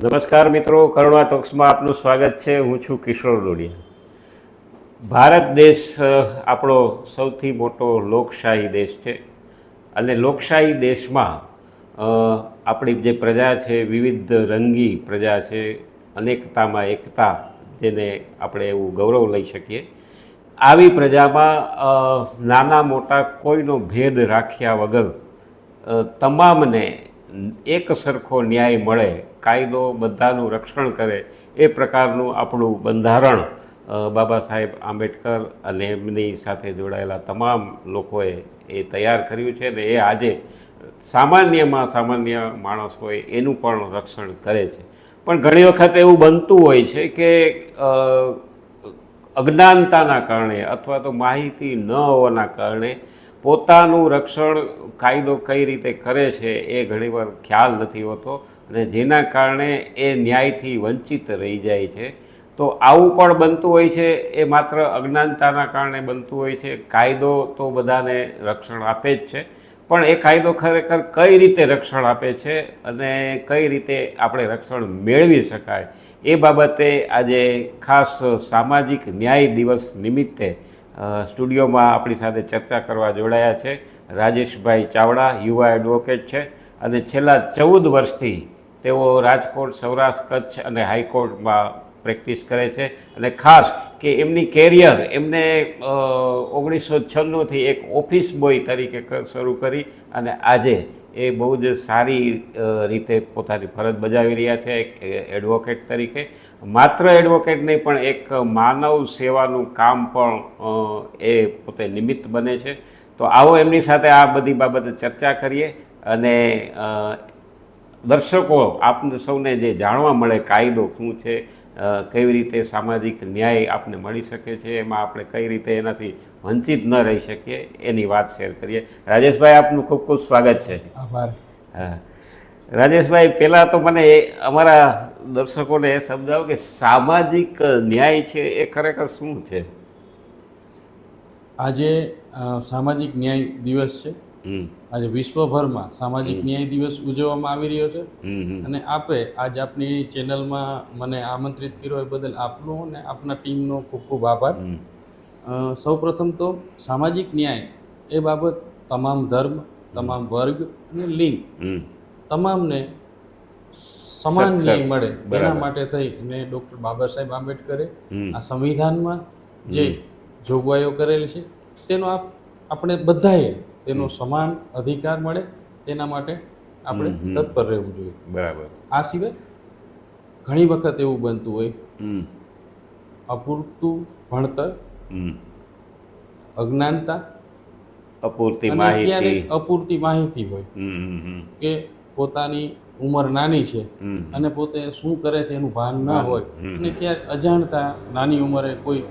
નમસ્કાર મિત્રો, કરુણા ટોક્સમાં આપનું સ્વાગત છે. હું છું કિશોર ડોડિયા. ભારત દેશ આપણો સૌથી મોટો લોકશાહી દેશ છે અને લોકશાહી દેશમાં આપણી જે પ્રજા છે, વિવિધ રંગી પ્રજા છે, અનેકતામાં એકતા, જેને આપણે એવું ગૌરવ લઈ શકીએ, આવી પ્રજામાં નાના મોટા કોઈનો ભેદ રાખ્યા વગર તમામને એક સરખો ન્યાય મળે, કાયદો બધાનું રક્ષણ કરે, એ પ્રકારનું આપણું બંધારણ બાબા સાહેબ આંબેડકર અને એમની સાથે જોડાયેલા તમામ લોકોએ એ તૈયાર કર્યું છે ને એ આજે સામાન્યમાં સામાન્ય માણસ હોય એનું પણ રક્ષણ કરે છે. પણ ઘણી વખત એવું બનતું હોય છે કે અજ્ઞાનતાના કારણે અથવા તો માહિતી ન હોવાના કારણે પોતાનું રક્ષણ કાયદો કઈ રીતે કરે છે એ ઘણીવાર ખ્યાલ નથી હોતો અને જેના કારણે એ ન્યાયથી વંચિત રહી જાય છે. તો આવું પણ બનતું હોય છે, એ માત્ર અજ્ઞાનતાના કારણે બનતું હોય છે, કાયદો તો બધાને રક્ષણ આપે જ છે. પણ એ કાયદો ખરેખર કઈ રીતે રક્ષણ આપે છે અને કઈ રીતે આપણે રક્ષણ મેળવી શકાય, એ બાબતે આજે ખાસ સામાજિક ન્યાય દિવસ નિમિત્તે સ્ટુડિયોમાં આપણી સાથે ચર્ચા કરવા જોડાયા છે. રાજેશભાઈ ચાવડા, યુવા એડવોકેટ છે અને છેલ્લા ચૌદ વર્ષથી તેઓ રાજકોટ, સૌરાષ્ટ્ર, કચ્છ અને હાઈકોર્ટમાં પ્રેક્ટિસ કરે છે. અને ખાસ કે એમની કેરિયર એમને ઓગણીસો છન્નુંથી એક ઓફિસ બોય તરીકે શરૂ કરી અને આજે એ બહુ જ સારી રીતે પોતાની ફરજ બજાવી રહ્યા છે, એક એડવોકેટ તરીકે. માત્ર એડવોકેટ નહીં, પણ એક માનવ સેવાનું કામ પણ એ પોતે નિમિત્ત બને છે. તો આવો એમની સાથે આ બધી બાબતે ચર્ચા કરીએ અને દર્શકો આપને સૌને જે જાણવા મળે કાયદો શું છે કેવી રીતે સામાજિક ન્યાય આપને મળી શકે છે? એમાં આપણે કઈ રીતે એનાથી વંચિત ન રહી શકીએ? એની વાત શેર કરીએ. રાજેશભાઈ આપનું ખૂબ ખૂબ સ્વાગત છે. આભાર. હા. રાજેશભાઈ પહેલાં તો મને એ અમારા દર્શકોને એ સમજાવો કે સામાજિક ન્યાય છે એ ખરેખર શું છે? આજે સામાજિક ન્યાય દિવસ છે. આજે વિશ્વભરમાં સામાજિક ન્યાય દિવસ ઉજવવામાં આવી રહ્યો છે. અને આપે આજ આપની ચેનલમાં મને આમંત્રિત કર્યો એ બદલ આપનો અને આપના ટીમનો ખૂબ ખૂબ આભાર. સૌ પ્રથમ સૌપ્રથમ તો સામાજિક ન્યાય એ બાબત તમામ ધર્મ તમામ વર્ગ અને લિંગ તમામને સમાન ન્યાય મળે તેના માટે થઈ ને ડૉક્ટર બાબા સાહેબ આંબેડકરે આ સંવિધાનમાં જે જોગવાઈઓ કરેલી છે તેનો આપ આપણે બધાએ તેનો સમાન અધિકાર મળે તેના માટે આપણે. તત્પર રહેવું જોઈએ. બરાબર. આ સિવાય ઘણી વખત એવું બનતું હોય અપૂરતું ભણતર અજ્ઞાનતા અપૂરતી માહિતી. અપૂરતી માહિતી હોય કે પોતાની ઉંમર નાની છે અને પોતે શું કરે છે એનું ભાન ના હોય અને ક્યાંક અજાણતા નાની ઉંમરે કોઈ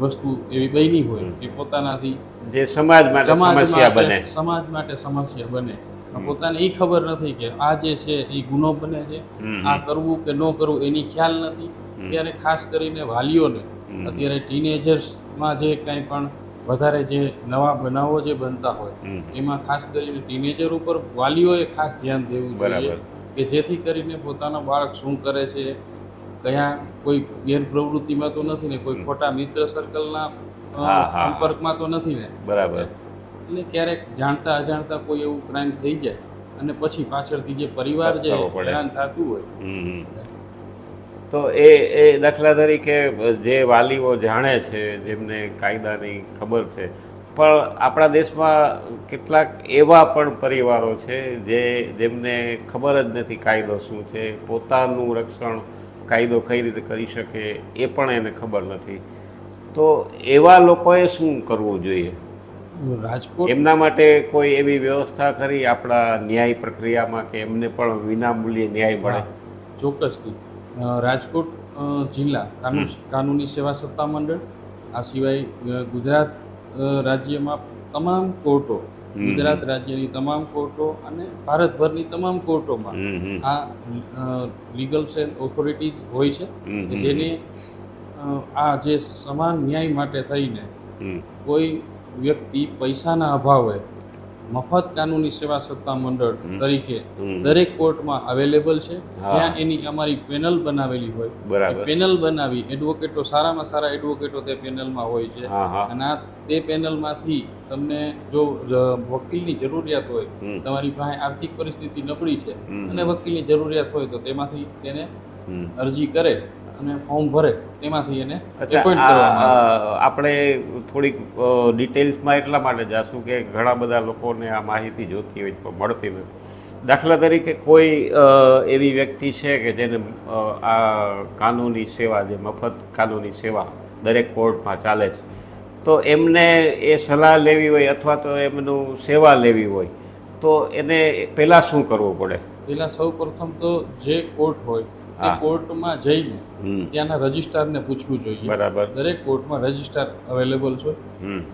વસ્તુ એવી બની હોય કે પોતાનાથી જે સમાજ માટે સમસ્યા બને. સમાજ માટે સમસ્યા બને. પોતાને એ ખબર નથી કે આ જે છે એ ગુનો બને છે આ કરવું કે ન કરવું એની ખ્યાલ નથી. ત્યારે ખાસ કરીને વાલીઓને. અત્યારે ટીનેજર્સમાં જે કાંઈ પણ વધારે જે નવા બનાવો જે બનતા હોય એમાં ખાસ કરીને ટીનેજર ઉપર વાલીઓએ ખાસ ધ્યાન દેવું જોઈએ કે જેથી કરીને પોતાનો બાળક શું કરે છે કયા કોઈ ગેરપ્રવૃત્તિમાં તો નથી ને કોઈ ખોટા મિત્ર સર્કલના. સંપર્કમાં તો નથી ને? બરાબર. એટલે ક્યારેક જાણતા અજાણતા કોઈ એવું ક્રાઇમ થઈ જાય અને પછી પાછળથી જે પરિવાર છે હેરાન થતું હોય. તો એ એ દાખલા તરીકે જે વાલીઓ જાણે છે જેમને કાયદાની ખબર છે પણ આપણા દેશમાં કેટલાક એવા પણ પરિવારો છે જે જેમને ખબર જ નથી કાયદો શું છે પોતાનું રક્ષણ કાયદો કઈ રીતે કરી શકે એ પણ એને ખબર નથી. તો એવા લોકોએ શું કરવું જોઈએ? રાજકોટ એમના માટે કોઈ એવી વ્યવસ્થા કરી આપણા ન્યાય પ્રક્રિયામાં કે એમને પણ વિનામૂલ્યે ન્યાય મળે? ચોક્કસથી. રાજકોટ જિલ્લા કાનૂન કાનૂની સેવા સત્તા મંડળ આ સિવાય ગુજરાત રાજ્યમાં તમામ કોર્ટો. ગુજરાત રાજ્યની તમામ કોર્ટો અને ભારતભરની તમામ કોર્ટોમાં આ લીગલ સેલ ઓથોરિટીઝ હોય છે. જેને આ જે સમાન ન્યાય માટે થઈને કોઈ વ્યક્તિ પૈસાના અભાવે મફત કાનૂની સેવા સત્તા મંડળ તરીકે દરેક કોર્ટમાં અવેલેબલ છે. જ્યાં એની અમારી પેનલ બનાવેલી હોય. પેનલ બનાવી એડવોકેટો સારામાં સારા એડવોકેટો તે પેનલમાં હોય છે. અને આ તે પેનલમાંથી તમને જો વકીલની જરૂરિયાત હોય તમારી પાસે આર્થિક પરિસ્થિતિ નબળી છે. અને વકીલની જરૂરિયાત હોય તો તેમાંથી તેને અરજી કરે. અને ફોર્મ ભરે તેમાંથી એને આપણે થોડીક ડિટેલ્સમાં એટલા માટે જાશું કે ઘણા બધા લોકોને આ માહિતી જોતી હોય પણ મળતી નથી દાખલા તરીકે કોઈ એવી વ્યક્તિ છે કે જેને આ કાનૂની સેવા જે મફત કાનૂની સેવા દરેક કોર્ટમાં ચાલે છે તો એમને એ સલાહ લેવી હોય અથવા તો એમનું સેવા લેવી હોય તો એને પહેલાં શું કરવું પડે? પહેલાં સૌ પ્રથમ તો જે કોર્ટ હોય હા. કોર્ટમાં જઈને ત્યાંના રજિસ્ટ્રારને પૂછવું જોઈએ. બરાબર. દરેક કોર્ટમાં રજિસ્ટ્રાર અવેલેબલ છે.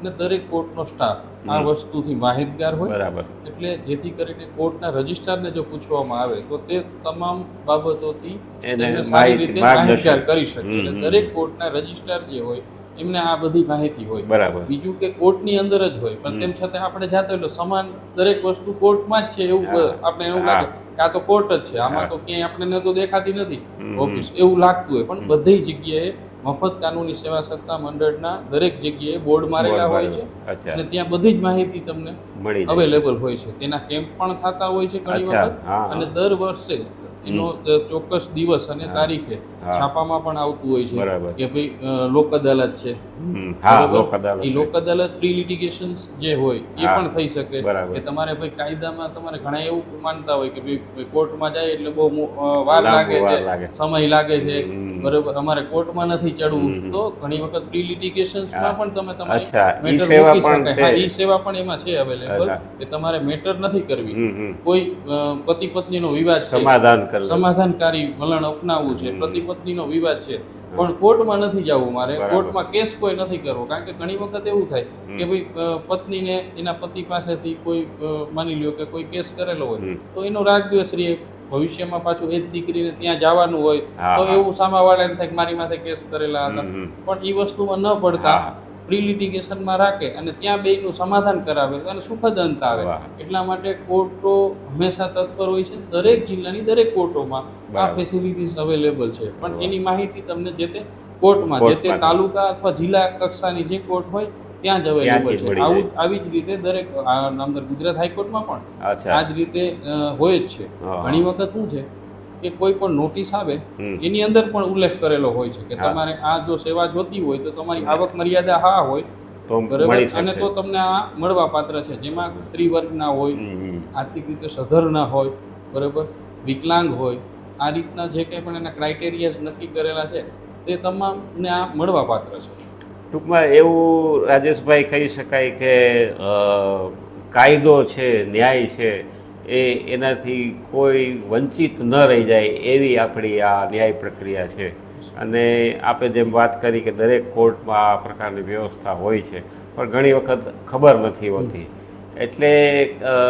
અને દરેક કોર્ટનો સ્ટાફ આ વસ્તુથી માહિતગાર હોય. બરાબર. એટલે જેથી કરીને કોર્ટના રજિસ્ટ્રારને જો પૂછવામાં આવે તો તે તમામ બાબતોથી એને સારી રીતે. માહિતગાર કરી શકે. એટલે દરેક કોર્ટના રજિસ્ટ્રાર જે હોય એમને આ બધી માહિતી હોય. બરાબર. બીજું કે કોર્ટની અંદર જ હોય પણ તેમ છતાં આપણે જાતે એટલે સમાન દરેક વસ્તુ કોર્ટમાં જ છે એવું આપણે એવું લાગે. કે આ તો કોર્ટ જ છે. આમાં તો ક્યાંય આપણને તો દેખાતી નથી. ઓફિસ એવું લાગતું હોય પણ બધી જગ્યાએ મફત કાનૂની સેવા સત્તા મંડળના દરેક જગ્યાએ બોર્ડ મારેલા હોય છે અને ત્યાં બધી જ માહિતી તમને અવેલેબલ હોય છે. તેના કેમ્પ પણ થતા હોય છે ઘણી વખત અને દર વર્ષે એનો ચોક્કસ દિવસ અને તારીખે. છાપામાં પણ આવતું હોય છે. કે ભાઈ લોક અદાલત છે. હા લોક અદાલત એ લોક અદાલત પ્રી લિટિગેશન જે હોય એ પણ થઈ શકે કે તમારે ભાઈ કાયદામાં તમારે ઘણા એવું માનતા હોય કે ભાઈ કોર્ટમાં જાય એટલે બહુ વાર લાગે છે સમય લાગે છે. બરોબર અમારે કોર્ટમાં નથી ચડવું. તો ઘણી વખત પ્રી લિટિગેશન્સમાં પણ તમે તમારી મેટર સેવા મૂકી પણ શકાય. ઈ સેવા પણ એમાં છે અવેલેબલ કે તમારે મેટર નથી કરવી. કોઈ પતિ પત્નીનો વિવાદ છે. સમાધાન સમાધાનકારી વલણ અપનાવવું છે. હમ. પતિ પત્નીનો વિવાદ છે. પણ કોર્ટમાં નથી જવું મારે. કોર્ટમાં કેસ કોઈ નથી કરવો. કારણ કે ઘણી વખત એવું થાય કે ભાઈ પત્નીને એના પતિ પાસેથી કોઈ માની લ્યો કે કોઈ કેસ કરેલો હોય તો એનો રાગદ્વેષ રહે. ભવિષ્યમાં પાછું એ જ દીકરીને ત્યાં જવાનું હોય તો. એવું સામાવાળાને થાય કે મારી માથે કેસ કરેલા હતા. પણ એ વસ્તુમાં ન પડતા. પ્રી લિટિગેશનમાં રાખે અને ત્યાં બેયનું સમાધાન કરાવે અને સુખદ અંત આવે. એટલા માટે કોર્ટો હંમેશા તત્પર હોય છે. દરેક જિલ્લાની દરેક કોર્ટોમાં આ. ફેસિલિટીઝ અવેલેબલ છે. પણ એની માહિતી તમને જે તે કોર્ટમાં જે તે તાલુકા અથવા જિલ્લા કક્ષાની જે કોર્ટ હોય ત્યાં જ અવેલેબલ છે. આવું. આવી જ રીતે દરેક નામદાર ગુજરાત હાઈકોર્ટમાં પણ આ જ રીતે હોય જ છે. ઘણી વખત શું છે કે કોઈ પણ નોટિસ આવે એની અંદર પણ ઉલ્લેખ કરેલો હોય છે કે તમારે આ જો સેવા જોતી હોય તો તમારી આવક મર્યાદા હા હોય. બરાબર? અને તો તમને આ મળવા પાત્ર છે. જેમાં સ્ત્રી વર્ગ ના હોય. આર્થિક રીતે સધર ના હોય બરાબર? વિકલાંગ હોય આ રીતના જે કંઈ પણ એના ક્રાઇટેરિયા નક્કી કરેલા છે તે તમામને આ મળવા પાત્ર છે. ટૂંકમાં એવું રાજેશભાઈ કહી શકાય કે કાયદો છે ન્યાય છે એ એનાથી કોઈ વંચિત ન રહી જાય એવી આપણી આ ન્યાય પ્રક્રિયા છે. અને આપણે જેમ વાત કરી કે દરેક કોર્ટમાં આ પ્રકારની વ્યવસ્થા હોય છે પણ ઘણી વખત ખબર નથી હોતી. એટલે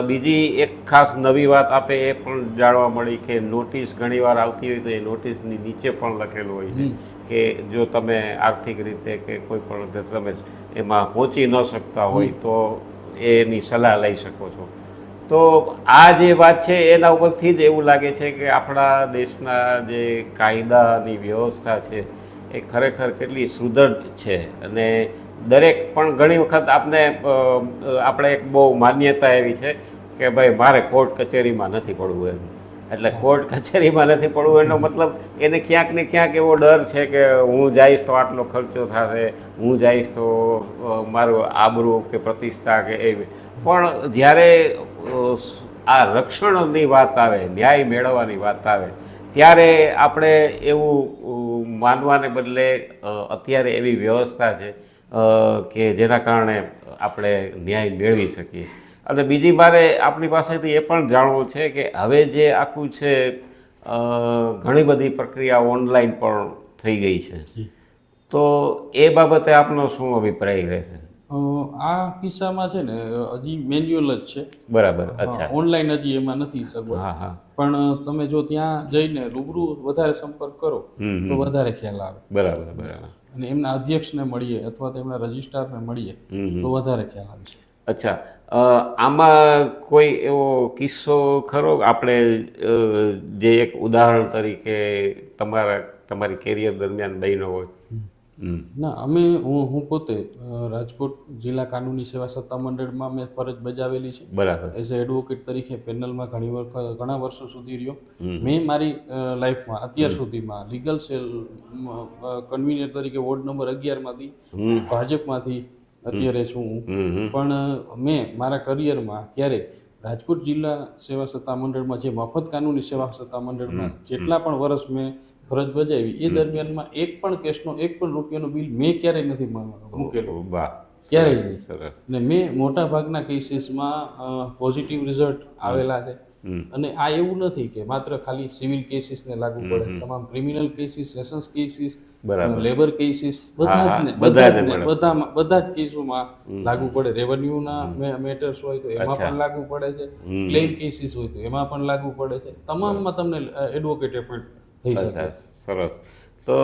બીજી એક ખાસ નવી વાત આપે એ પણ જાણવા મળી કે નોટિસ ઘણીવાર આવતી હોય તો એ નોટિસની નીચે પણ લખેલું હોય છે કે જો તમે આર્થિક રીતે કે કોઈ પણ તમે એમાં પહોંચી ન શકતા હોય તો એની સલાહ લઈ શકો છો. તો આ જે વાત છે, એના ઉપરથી જ એવું લાગે છે કે આપણા દેશના જે કાયદાની વ્યવસ્થા છે, એ ખરેખર કેટલી સુદૃઢ છે. અને દરેક પણ ઘણી વખત આપને આપણે એક બહુ માન્યતા એવી છે કે ભાઈ, મારે કોર્ટ કચેરીમાં નથી પડવું એમ. એટલે કોર્ટ કચેરીમાં નથી પડવું એનો મતલબ એને ક્યાંક ને ક્યાંક એવો ડર છે કે હું જઈશ તો આટલો ખર્ચો થશે, હું જઈશ તો મારું આબરૂ કે પ્રતિષ્ઠા કે એવી. પણ જ્યારે આ રક્ષણની વાત આવે ન્યાય મેળવવાની વાત આવે ત્યારે આપણે એવું માનવાને બદલે અત્યારે એવી વ્યવસ્થા છે કે જેના કારણે આપણે ન્યાય મેળવી શકીએ. અને બીજી મારે આપણી પાસેથી એ પણ જાણવું છે કે હવે જે આખું છે ઘણી બધી પ્રક્રિયા ઓનલાઈન પણ થઈ ગઈ છે. તો એ બાબતે આપનો શું અભિપ્રાય રહેશે? આ કિસ્સામાં છે ને હજી મેન્યુઅલ જ છે. બરાબર અચ્છા. ઓનલાઈન હજી એમાં નથી સગવડ. હા હા. પણ તમે જો ત્યાં જઈને રૂબરૂ વધારે સંપર્ક કરો તો વધારે ખ્યાલ આવે. બરાબર બરાબર. અને એમના અધ્યક્ષને મળીએ અથવા તો એમના રજિસ્ટ્રારને મળીએ. તો વધારે ખ્યાલ આવે છે. અચ્છા. આમાં કોઈ એવો કિસ્સો ખરો? આપણે જે એક ઉદાહરણ તરીકે તમારા તમારી કેરિયર દરમિયાન બન્યો હોય ના અમે હું હું પોતે રાજકોટ જિલ્લા કાનૂની સેવા સત્તા મંડળમાં મેં ફરજ બજાવેલી છે. બરાબર. એઝ અ એડવોકેટ તરીકે પેનલમાં ઘણી વખત ઘણા વર્ષો સુધી રહ્યો. મેં મારી લાઈફમાં અત્યાર સુધીમાં લીગલ સેલ કન્વીનર તરીકે વોર્ડ નંબર અગિયારમાંથી ભાજપમાંથી અત્યારે છું હું. પણ મેં મારા કરિયરમાં ક્યારેય રાજકોટ જિલ્લા સેવા સત્તા મંડળમાં જે મફત કાનૂની સેવા સત્તા મંડળમાં જેટલા પણ વર્ષ મેં ફરજ બજાવી. એ દરમિયાનમાં એક પણ કેસનો એક પણ રૂપિયાનું બિલ મેં ક્યારેય નથી મૂકેલું. વાહ. ક્યારેય નહીં. સરસ. ને મેં મોટા ભાગના કેસીસમાં પોઝિટિવ રિઝલ્ટ આવેલા છે. અને આ એવું નથી કે માત્ર ખાલી સિવિલ કેસીસને લાગુ પડે. તમામ criminal cases sessions cases labour cases બધા જ બધા બધા જ બધામાં બધા જ કેસોમાં લાગુ પડે. રેવન્યુના મેટર્સ હોય તો એમાં પણ લાગુ પડે છે. ક્લેમ કેસીસ હોય તો એમાં પણ લાગુ પડે છે. તમામમાં તમને એડવોકેટ એપોઇન્ટ સરસ તો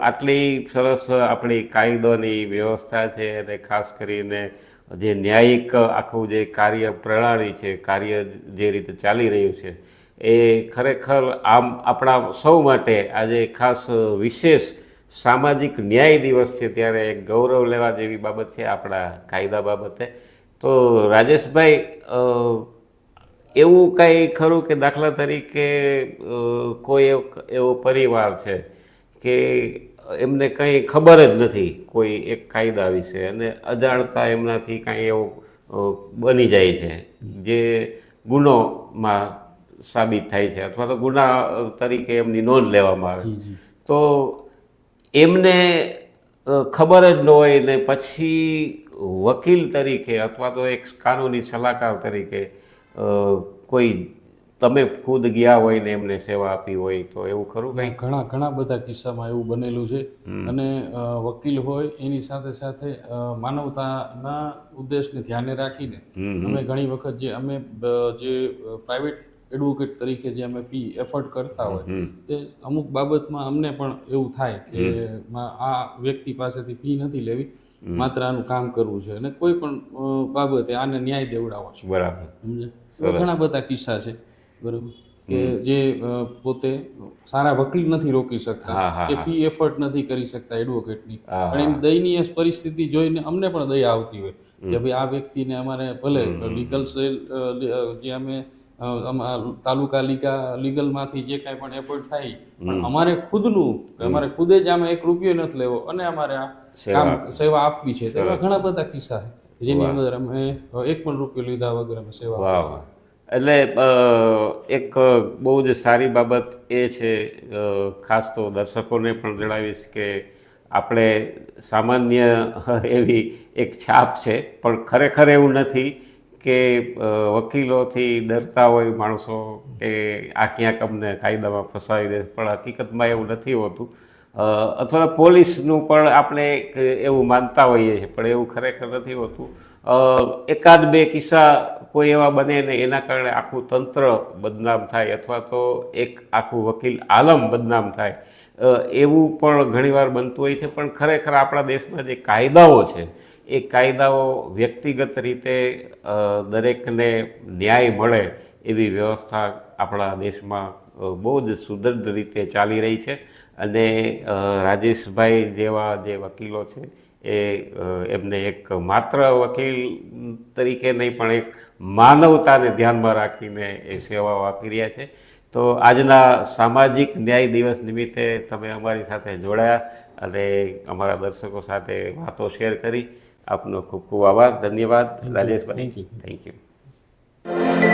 આટલી સરસ આપણી કાયદોની વ્યવસ્થા છે અને ખાસ કરીને જે ન્યાયિક આખું જે કાર્ય પ્રણાલી છે, કાર્ય જે રીતે ચાલી રહ્યું છે, એ ખરેખર આમ આપણા સૌ માટે આજે ખાસ વિશેષ સામાજિક ન્યાય દિવસ છે. ત્યારે એક ગૌરવ લેવા જેવી બાબત છે આપણા કાયદા બાબતે. તો રાજેશભાઈ એવું કાંઈ ખરું કે દાખલા તરીકે કોઈ એવો એવો પરિવાર છે કે એમને કંઈ ખબર જ નથી કોઈ એક કાયદા વિશે અને અજાણતા એમનાથી કાંઈ એવું બની જાય છે. જે ગુનોમાં સાબિત થાય છે અથવા તો ગુના તરીકે એમની નોંધ લેવામાં આવે. તો એમને ખબર જ ન હોય ને પછી વકીલ તરીકે અથવા તો એક કાનૂની સલાહકાર તરીકે કોઈ તમે ખુદ ગયા હોય ને એમને સેવા આપી હોય તો એવું ખરું કંઈ? ઘણા ઘણા બધા કિસ્સામાં એવું બનેલું છે. અને વકીલ હોય એની સાથે સાથે માનવતાના ઉદ્દેશને ધ્યાને રાખીને અમે ઘણી વખત જે અમે જે પ્રાઇવેટ એડવોકેટ તરીકે જે અમે પી એફર્ટ કરતા હોય તે અમુક બાબતમાં અમને પણ એવું થાય કે આ વ્યક્તિ પાસેથી ફી નથી લેવી. માત્ર આનું કામ કરવું છે અને કોઈ પણ બાબતે આને ન્યાય દેવડાવો છે. બરાબર. સમજે ઘણા બધા કિસ્સા છે બરાબર? કે જે પોતે સારા વકીલ નથી રોકી શકતા કે ફી એફર્ટ નથી કરી શકતા એડવોકેટની. પણ એની દયનીય પરિસ્થિતિ જોઈને અમને પણ દયા આવતી હોય કે ભાઈ આ વ્યક્તિને અમારે ભલે લીગલ સેલ જે અમે તાલુકા લીગા લીગલમાંથી જે કાંઈ પણ એપોઇન્ટ થાય પણ અમારે ખુદનું અમારે ખુદે જ આમાં એક રૂપિયો નથી લેવો અને અમારે આ કામ સેવા આપવી છે. એવા ઘણા બધા કિસ્સા છે જેની અંદર અમે એક પણ રૂપિયો લીધા વગર અમે સેવા એટલે એક બહુ જ સારી બાબત એ છે ખાસ તો દર્શકોને પણ જણાવીશ કે આપણે સામાન્ય એવી એક છાપ છે પણ ખરેખર એવું નથી કે વકીલોથી ડરતા હોય માણસો કે આ ક્યાંક અમને કાયદામાં ફસાવી દે. પણ હકીકતમાં એવું નથી હોતું. અથવા પોલીસનું પણ આપણે એવું માનતા હોઈએ છીએ, પણ એવું ખરેખર નથી હોતું. એકાદ બે કિસ્સા કોઈ એવા બને ને એના કારણે આખું તંત્ર બદનામ થાય અથવા તો એક આખું વકીલ આલમ બદનામ થાય. એવું પણ ઘણીવાર બનતું હોય છે, પણ ખરેખર આપણા દેશના જે કાયદાઓ છે, એ કાયદાઓ વ્યક્તિગત રીતે દરેકને ન્યાય મળે એવી વ્યવસ્થા આપણા દેશમાં બહુ જ સુદૃઢ રીતે ચાલી રહી છે. અને રાજેશભાઈ જેવા જે વકીલો છે એ એમને એક માત્ર વકીલ તરીકે નહીં પણ એક માનવતાને ધ્યાનમાં રાખીને એ સેવાઓ આપી રહ્યા છે. તો આજના સામાજિક ન્યાય દિવસ નિમિત્તે તમે અમારી સાથે જોડાયા અને અમારા દર્શકો સાથે વાતો શેર કરી. આપનો ખૂબ ખૂબ આભાર. ધન્યવાદ. Rajeshbhai. Thank you. Thank you